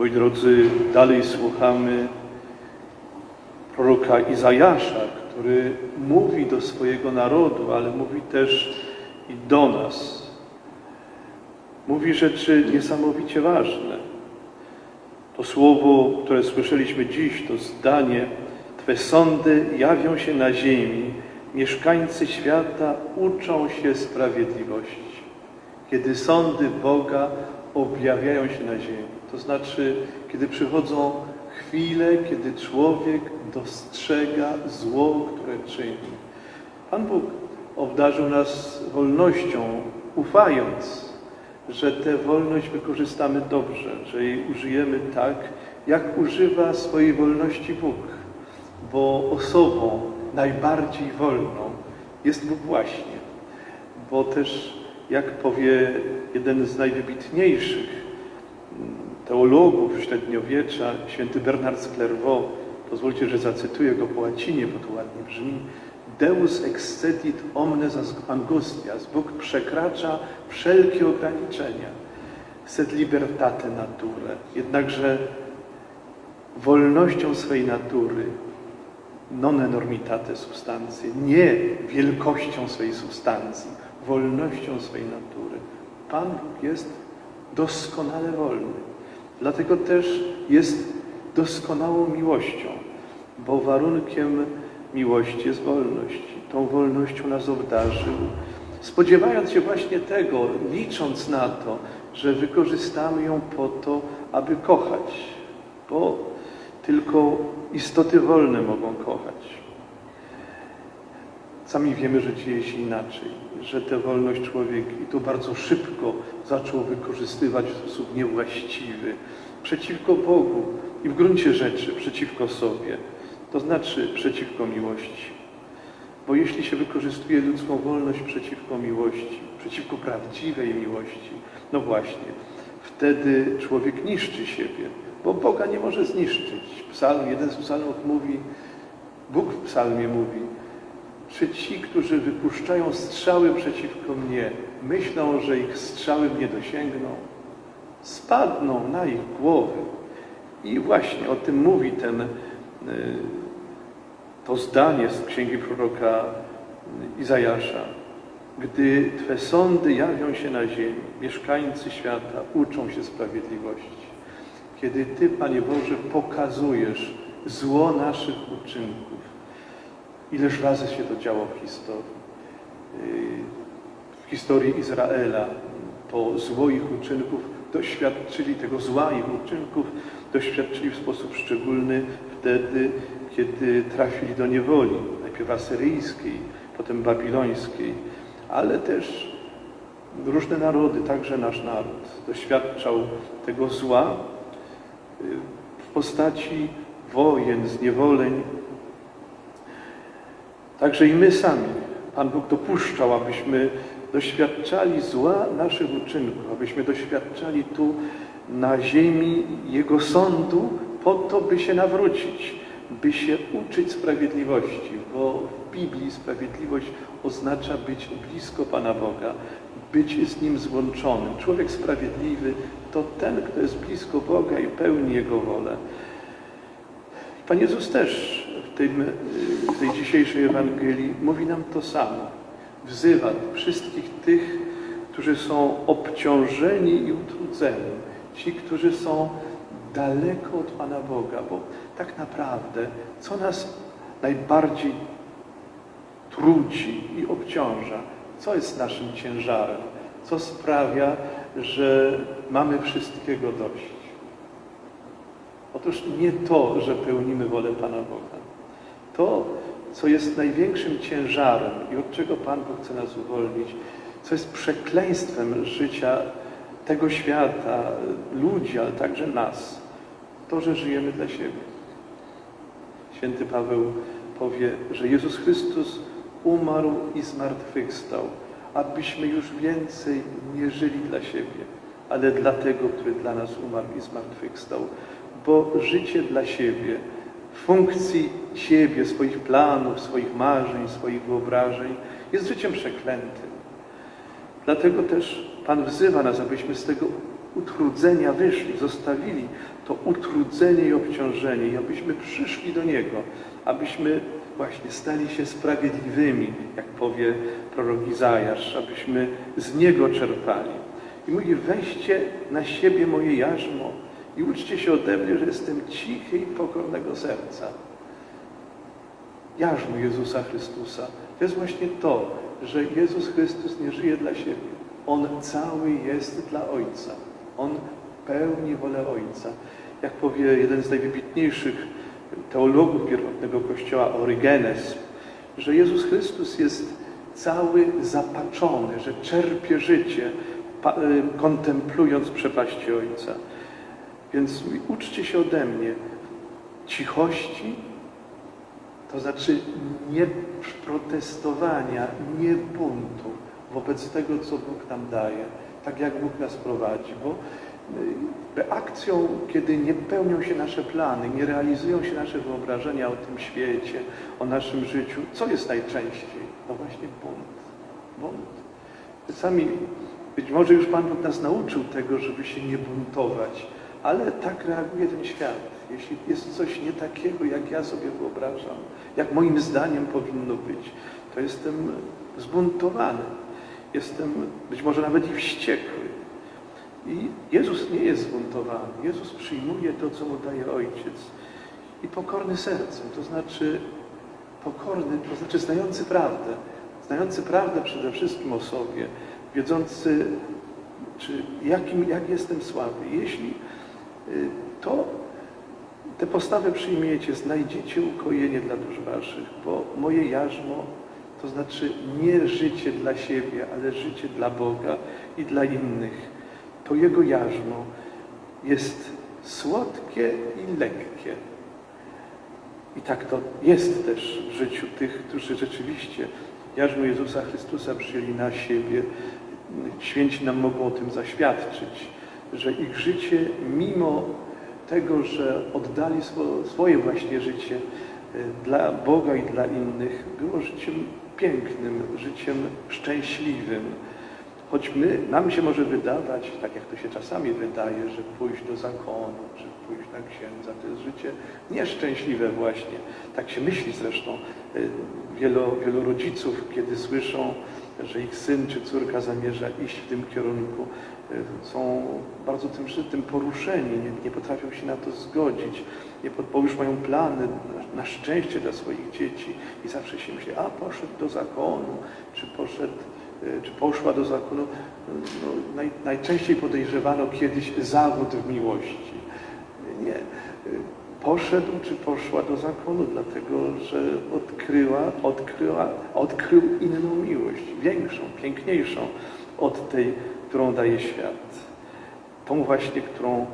Moi drodzy, dalej słuchamy proroka Izajasza, który mówi do swojego narodu, ale mówi też i do nas. Mówi rzeczy niesamowicie ważne. To słowo, które słyszeliśmy dziś, to zdanie, Twe sądy jawią się na ziemi, mieszkańcy świata uczą się sprawiedliwości. Kiedy sądy Boga objawiają się na ziemi, to znaczy, kiedy przychodzą chwile, kiedy człowiek dostrzega zło, które czyni. Pan Bóg obdarzył nas wolnością, ufając, że tę wolność wykorzystamy dobrze, że jej użyjemy tak, jak używa swojej wolności Bóg, bo osobą najbardziej wolną jest Bóg właśnie, bo też, jak powie jeden z najwybitniejszych teologów średniowiecza, święty Bernard z Clairvaux, pozwólcie, że zacytuję go po łacinie, bo to ładnie brzmi, Deus excedit omnes angustias. Bóg przekracza wszelkie ograniczenia. Sed libertate nature. Jednakże wolnością swej natury non enormitate substancje, nie wielkością swej substancji, wolnością swej natury. Pan Bóg jest doskonale wolny. Dlatego też jest doskonałą miłością, bo warunkiem miłości jest wolność. Tą wolnością nas obdarzył, spodziewając się właśnie tego, licząc na to, że wykorzystamy ją po to, aby kochać, bo tylko istoty wolne mogą kochać. Sami wiemy, że dzieje się inaczej, że tę wolność człowiek i to bardzo szybko zaczął wykorzystywać w sposób niewłaściwy, przeciwko Bogu i w gruncie rzeczy przeciwko sobie, to znaczy przeciwko miłości. Bo jeśli się wykorzystuje ludzką wolność przeciwko miłości, przeciwko prawdziwej miłości, no właśnie, wtedy człowiek niszczy siebie, bo Boga nie może zniszczyć. Psalm, jeden z psalmów mówi, Bóg w psalmie mówi, czy ci, którzy wypuszczają strzały przeciwko mnie, myślą, że ich strzały mnie dosięgną? Spadną na ich głowy. I właśnie o tym mówi ten, y, to zdanie z księgi proroka Izajasza. Gdy Twe sądy jawią się na ziemi, mieszkańcy świata uczą się sprawiedliwości. Kiedy Ty, Panie Boże, pokazujesz zło naszych uczynków, Ileż razy się to działo w historii. W historii Izraela to zło ich uczynków doświadczyli, tego zła ich uczynków doświadczyli w sposób szczególny wtedy, kiedy trafili do niewoli, najpierw asyryjskiej, potem babilońskiej, ale też różne narody, także nasz naród, doświadczał tego zła w postaci wojen, zniewoleń, Także i my sami. Pan Bóg dopuszczał, abyśmy doświadczali zła naszych uczynków, abyśmy doświadczali tu na ziemi Jego sądu po to, by się nawrócić, by się uczyć sprawiedliwości, bo w Biblii sprawiedliwość oznacza być blisko Pana Boga, być z Nim złączonym. Człowiek sprawiedliwy to ten, kto jest blisko Boga i pełni Jego wolę. Pan Jezus też tym, w tej dzisiejszej Ewangelii mówi nam to samo. Wzywa wszystkich tych, którzy są obciążeni i utrudzeni, ci, którzy są daleko od Pana Boga, bo tak naprawdę co nas najbardziej trudzi i obciąża? Co jest naszym ciężarem? Co sprawia, że mamy wszystkiego dość? Otóż nie to, że pełnimy wolę Pana Boga. To, co jest największym ciężarem i od czego Pan Bóg chce nas uwolnić, co jest przekleństwem życia tego świata, ludzi, ale także nas, to, że żyjemy dla siebie. Święty Paweł powie, że Jezus Chrystus umarł i zmartwychwstał, abyśmy już więcej nie żyli dla siebie, ale dla tego, który dla nas umarł i zmartwychwstał bo życie dla siebie, funkcji siebie, swoich planów, swoich marzeń, swoich wyobrażeń jest życiem przeklętym. Dlatego też Pan wzywa nas, abyśmy z tego utrudzenia wyszli, zostawili to utrudzenie i obciążenie i abyśmy przyszli do Niego, abyśmy właśnie stali się sprawiedliwymi, jak powie prorok Izajasz, abyśmy z Niego czerpali. I mówi, weźcie na siebie moje jarzmo i uczcie się ode mnie, że jestem cichy i pokornego serca. Jarzmo Jezusa Chrystusa to jest właśnie to, że Jezus Chrystus nie żyje dla siebie. On cały jest dla Ojca. On pełni wolę Ojca. Jak powie jeden z najwybitniejszych teologów pierwotnego Kościoła, Orygenes, że Jezus Chrystus jest cały zapaczony, że czerpie życie, y, kontemplując przepaści Ojca. Więc uczcie się ode mnie cichości, to znaczy nie protestowania, nie buntu wobec tego, co Bóg nam daje, tak jak Bóg nas prowadzi, bo y, reakcją, kiedy nie pełnią się nasze plany, nie realizują się nasze wyobrażenia o tym świecie, o naszym życiu, co jest najczęściej? No właśnie bunt. Bunt. Sami, być może już Pan Bóg nas nauczył tego, żeby się nie buntować, ale tak reaguje ten świat. Jeśli jest coś nie takiego, jak ja sobie wyobrażam, jak moim zdaniem powinno być, to jestem zbuntowany. Jestem być może nawet i wściekły. I Jezus nie jest zbuntowany. Jezus przyjmuje to, co mu daje Ojciec. I pokorny sercem, to znaczy pokorny, to znaczy znający prawdę. Znający prawdę przede wszystkim o sobie, wiedzący, czy jakim, jak jestem słaby. Jeśli to tę postawę przyjmiecie, znajdziecie ukojenie dla dusz waszych, bo moje jarzmo to znaczy nie życie dla siebie, ale życie dla Boga i dla innych. To Jego jarzmo jest słodkie i lekkie. I tak to jest też w życiu tych, którzy rzeczywiście jarzmo Jezusa Chrystusa przyjęli na siebie. Święci nam mogą o tym zaświadczyć, że ich życie, mimo tego, że oddali swo, swoje właśnie życie y, dla Boga i dla innych, było życiem pięknym, życiem szczęśliwym. Choć my, nam się może wydawać, tak jak to się czasami wydaje, że pójść do zakonu, czy pójść na księdza, to jest życie nieszczęśliwe właśnie. Tak się myśli zresztą. Y, Wielu, wielu rodziców, kiedy słyszą, że ich syn czy córka zamierza iść w tym kierunku, y, są bardzo tym, tym poruszeni, nie, nie potrafią się na to zgodzić, nie, bo już mają plany na, szczęście dla swoich dzieci i zawsze się myśli, a poszedł do zakonu, czy poszedł, y, czy poszła do zakonu. No, naj, najczęściej podejrzewano kiedyś zawód w miłości. Nie. Poszedł czy poszła do zakonu, dlatego że odkryła, odkryła, odkrył inną miłość, większą, piękniejszą od tej, którą daje świat. Tą właśnie, którą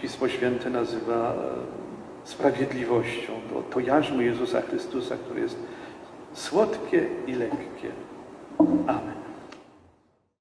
Pismo Święte nazywa e, sprawiedliwością. To, to jarzmo Jezusa Chrystusa, które jest słodkie i lekkie.